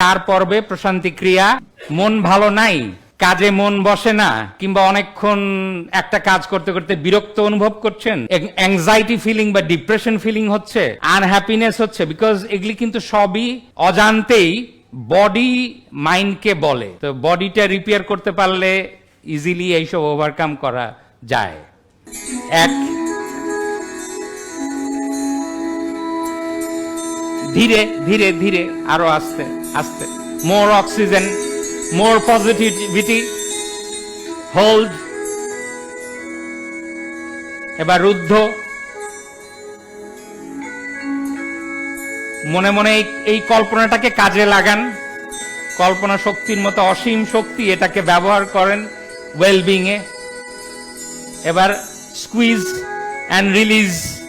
চার পর্বে প্রশান্তি ক্রিয়া। মন ভালো নাই, কাজে মন বসে না, কিংবা অনেকক্ষণ একটা কাজ করতে করতে বিরক্ত অনুভব করছেন অ্যাংজাইটি ফিলিং বা ডিপ্রেশন ফিলিং হচ্ছে আনহ্যাপিনেস হচ্ছে বিকজ এগুলি কিন্তু সবই অজান্তেই বডি মাইন্ডকে বলে। তো বডিটা রিপেয়ার করতে পারলে ইজিলি এইসব ওভারকাম করা যায়। এক, ধীরে ধীরে ধীরে আরও আস্তে। আস্তে। More oxygen more positivity hold এবার রুদ্ধ। মনে মনে এই- কল্পনাটাকে কাজে লাগান। কল্পনা শক্তির মতো অসীম শক্তি এটাকে ব্যবহার করেন ওয়েলবিং এ এবার স্কুইজ অ্যান্ড রিলিজ